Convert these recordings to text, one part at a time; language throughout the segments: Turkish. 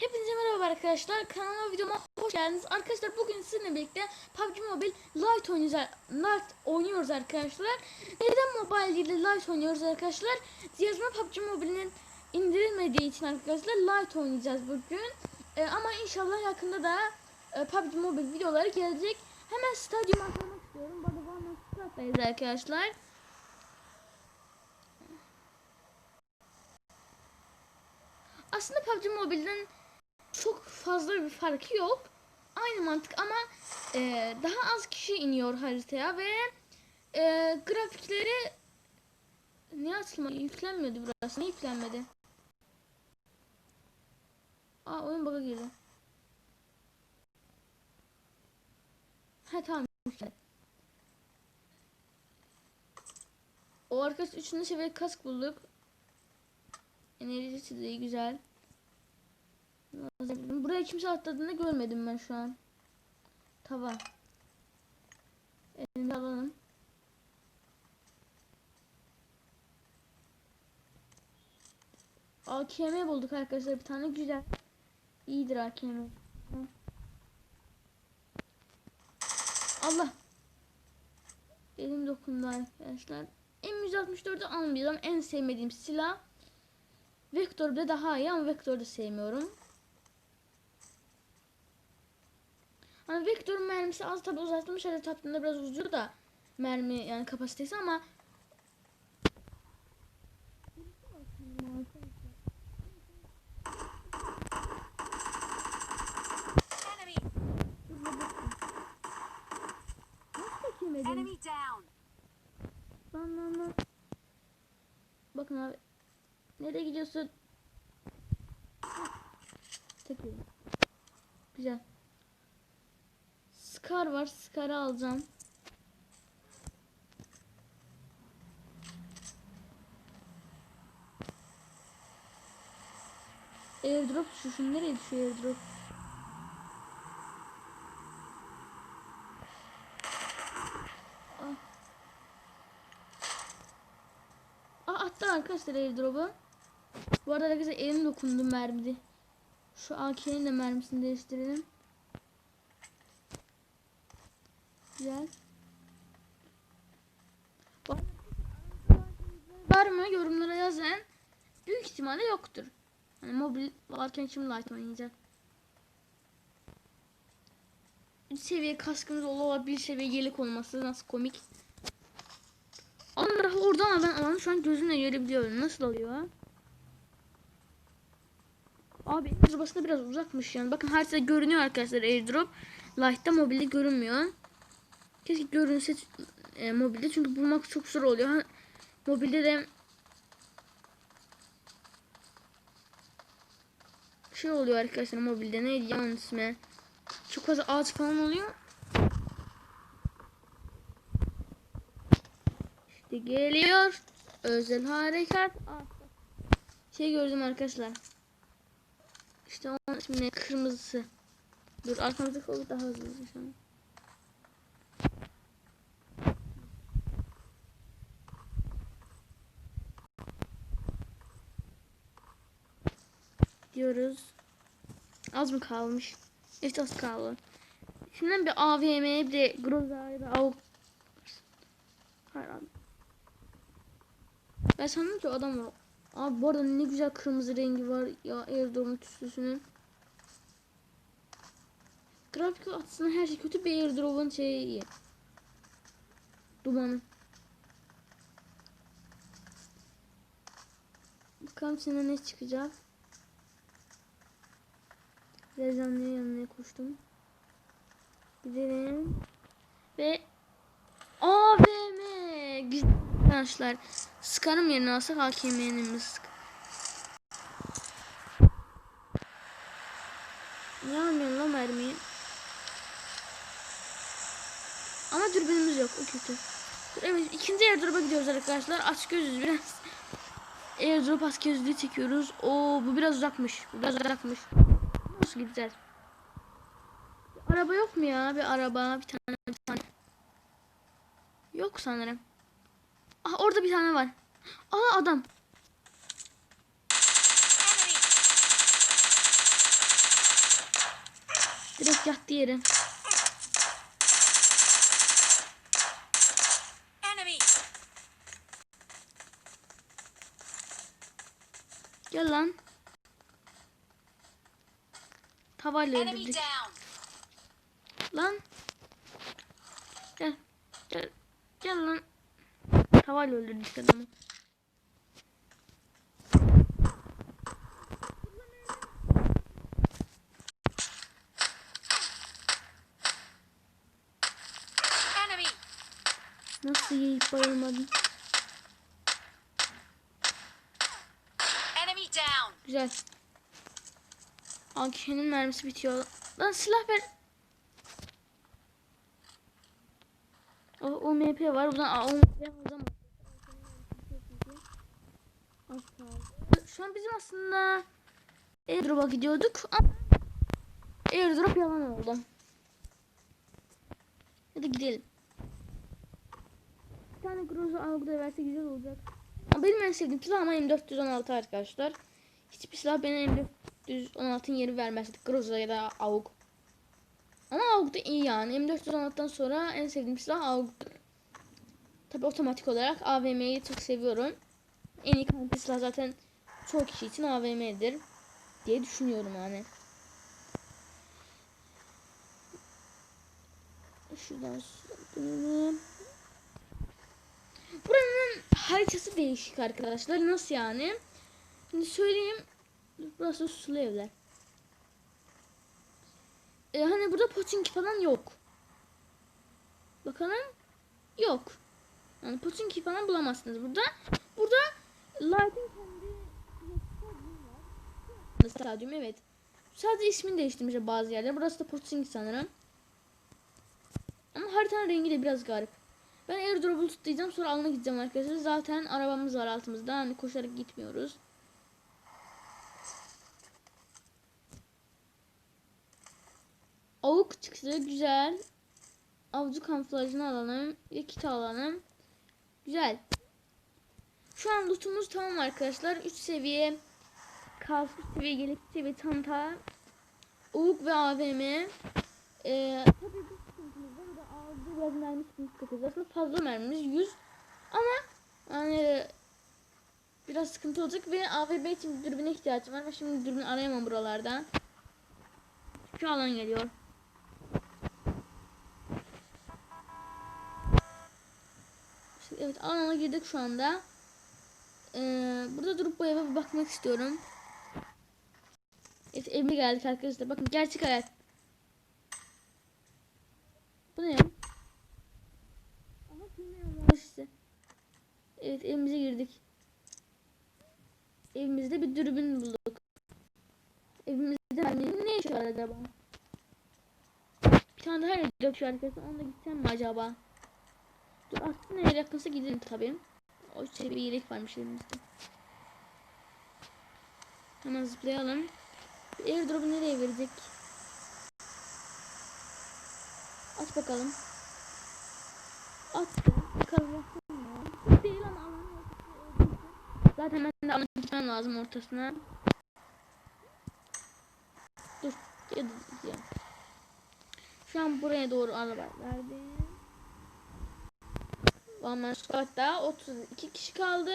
Hepinize merhaba arkadaşlar. Kanalıma videoma hoş geldiniz. Arkadaşlar bugün sizinle birlikte PUBG Mobile Lite oynuyoruz, Lite oynuyoruz arkadaşlar. Neden Mobile değil de Lite oynuyoruz arkadaşlar? Cihazıma PUBG Mobile'nin indirilmediği için arkadaşlar Lite oynayacağız bugün. Ee, ama inşallah yakında da e, PUBG Mobile videoları gelecek. Hemen stadyuma atlamak istiyorum. Bana bana stadtayız arkadaşlar. Aslında PUBG Mobile'den çok fazla bir farkı yok. Aynı mantık ama e, daha az kişi iniyor haritaya ve e, grafikleri ne açılma yüklenmedi burası. Ne yüklenmedi? Aa oyun bug'a girdi. Ha tamam. O arkadaş 3. seviye kask bulduk. Enerjisi de güzel. Buraya kimse atladığını görmedim ben şu an. Tava. Elini alalım. AKM bulduk arkadaşlar bir tane güzel. İyidir AKM. Allah. Elim dokundu arkadaşlar. M164'ü almayacağım. En sevmediğim silah. Vektör bile daha iyi ama Vektör'ü de sevmiyorum. Hani Vektör'ün mermisi az tabi uzatılmış hadi taktığında biraz uzuyor da mermi yani kapasitesi ama Enemy! Nasıl çekemedim? Enemy down! Lan lan lan. Bakın abi. Nereye gidiyorsun? Tekrar. Güzel. Scar var. Scar'ı alacağım. Airdrop şu şu nereye düşüyor airdrop? Aa attı arkadaşlar airdrop'u. Bu arada arkadaşlar elim dokundu mermidi. Şu AK'nin de mermisini değiştirelim. Güzel. Var mı yorumlara yazın. Büyük ihtimalle yoktur. Hani mobil varken kim light oynayacak? Bir seviye kaskımız ola bir seviye yelek olması nasıl komik. Allah oradan ama ben alanı şu an gözümle görebiliyorum. Nasıl oluyor? Abi airdrop'u biraz uzakmış yani. Bakın haritada görünüyor arkadaşlar airdrop. Light'ta mobilde görünmüyor. Keşke görünse e, mobilde çünkü bulmak çok zor oluyor. Ha, mobilde de şey oluyor arkadaşlar mobilde neydi yan ismi? Çok fazla ağaç falan oluyor. İşte geliyor. Özel harekat. Şey gördüm arkadaşlar. İşte onun ismi ne? Kırmızısı. Dur arkamızdaki olur daha hızlı Diyoruz. Az mı kalmış? Evet az kaldı. Şimdiden bir AVM'ye bir de Groza'ya bir AVK Hayır abi. Ben sandım ki adam var. Abi bu arada ne güzel kırmızı rengi var ya airdrop'un tüslüsünün. Grafik aslında her şey kötü bir airdrop'un şeyi iyi. Dumanı. Bakalım sana ne çıkacak. Rezanlı'ya yanına koştum. Gidelim. Ve AVM güzel arkadaşlar. Sıkarım yerine alsak AKM'nin mi sık? Niye almıyorsun lan mermiyi? Ama dürbünümüz yok. O kötü. Evet ikinci airdrop'a gidiyoruz arkadaşlar. Aç gözüz biraz. Airdrop gözlüğü çekiyoruz. Oo bu biraz uzakmış. Bu biraz uzakmış. Nasıl gideceğiz? Araba yok mu ya? Bir araba, bir tane, bir tane. Yok sanırım. Ah orada bir tane var. Aa adam. Direkt yattı yere. Gel lan. Tavayla öldürdük. Lan. Gel. Gel. Gel lan. Tavayla öldürdük adamı. Nasıl yiyip down! Güzel. AK'nin mermisi bitiyor. Lan silah ver. O, o MP var. Buradan o MP. Şu an bizim aslında airdrop'a gidiyorduk ama airdrop yalan oldu. Hadi gidelim. Bir tane Groza Algı'da verse güzel olacak. Benim en sevdiğim silah ama M416 arkadaşlar. Hiçbir silah benim M416'ın yeri vermez. Groza ya da AUG. Ama AUG da iyi yani. M416'dan sonra en sevdiğim silah AUG'dur. Tabi otomatik olarak AVM'yi çok seviyorum. En iyi kanka silah zaten çoğu kişi için AVM'dir. Diye düşünüyorum yani. Şuradan dönelim. Buranın haritası değişik arkadaşlar. Nasıl yani? Şimdi söyleyeyim. Burası sulu evler. Ee, hani burada poçinki falan yok. Bakalım. Yok. Yani poçinki falan bulamazsınız burada. Burada Light'in kendi stadyum evet. Sadece ismini değiştirmişler bazı yerler. Burası da poçinki sanırım. Ama haritanın rengi de biraz garip. Ben airdrop'u tutacağım sonra alana gideceğim arkadaşlar. Zaten arabamız var altımızda. Hani koşarak gitmiyoruz. Avuk çıktı. Güzel. Avcı kamuflajını alalım. Ve kit alalım. Güzel. Şu an lootumuz tamam arkadaşlar. 3 seviye kalf, 3 seviye yelek, 3 seviye çanta. Avuk ve AVM. Ee, tabii bu sıkıntımız var. da ağzı biraz mermi sıkıntı Aslında fazla mermimiz 100. Ama yani biraz sıkıntı olacak ve AVB için dürbüne ihtiyacım var. Şimdi dürbün arayamam buralarda. Şu alan geliyor. Şimdi evet alana girdik şu anda. Ee, burada durup bu eve bakmak istiyorum. Evet evime geldik arkadaşlar. Bakın gerçek hayat. Bu ne. Evet evimize girdik. Evimizde bir dürbün bulduk. Evimizde merminin ne işi var acaba? Bir tane daha yok şu arkadaşlar. Onunla gitsem mi acaba? Aslında yakınsa gidelim tabii. O şey bir yelek varmış elimizde. Hemen zıplayalım. Airdrop'u nereye verecek? Aç bakalım. Attı. Bakalım. Zaten ben de gitmem lazım ortasına. Dur. Şu an buraya doğru araba verdim. One Squad'da 32 kişi kaldı.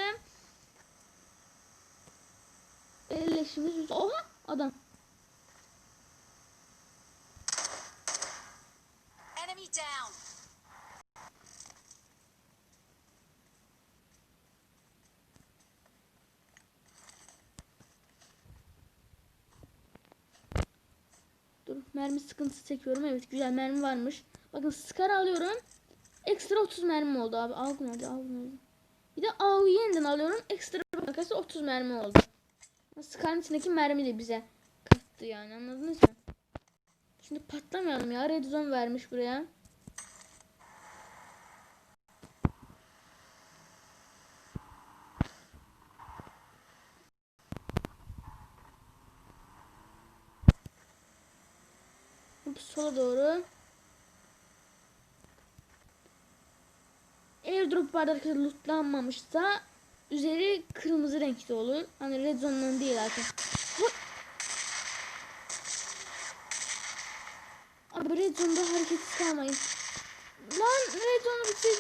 Elleşimiz yüz. Oha adam. Enemy down! Dur mermi sıkıntısı çekiyorum. Evet güzel mermi varmış. Bakın Scar alıyorum. Ekstra 30 mermi oldu abi. Al bunu hadi al bunu. Bir de AU'yu yeniden alıyorum. Ekstra arkadaşlar 30 mermi oldu. Scar'ın içindeki mermi de bize kattı yani anladınız mı? Şimdi patlamayalım ya. Red zone vermiş buraya. Sola doğru. Airdrop barda arkadaşlar lootlanmamışsa üzeri kırmızı renkte olur. Hani red zone'dan değil arkadaşlar. Hop. red zone'da hareketsiz kalmayın. Lan red zone'u bitir.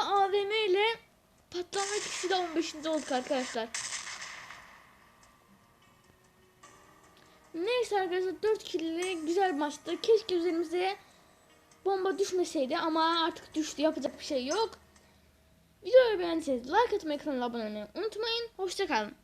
AVM ile patlama ikisi de 15. olduk arkadaşlar. Neyse arkadaşlar 4 killi güzel maçtı. Keşke üzerimize bomba düşmeseydi ama artık düştü yapacak bir şey yok. Videoyu beğendiyseniz like atmayı kanala abone olmayı unutmayın. Hoşçakalın.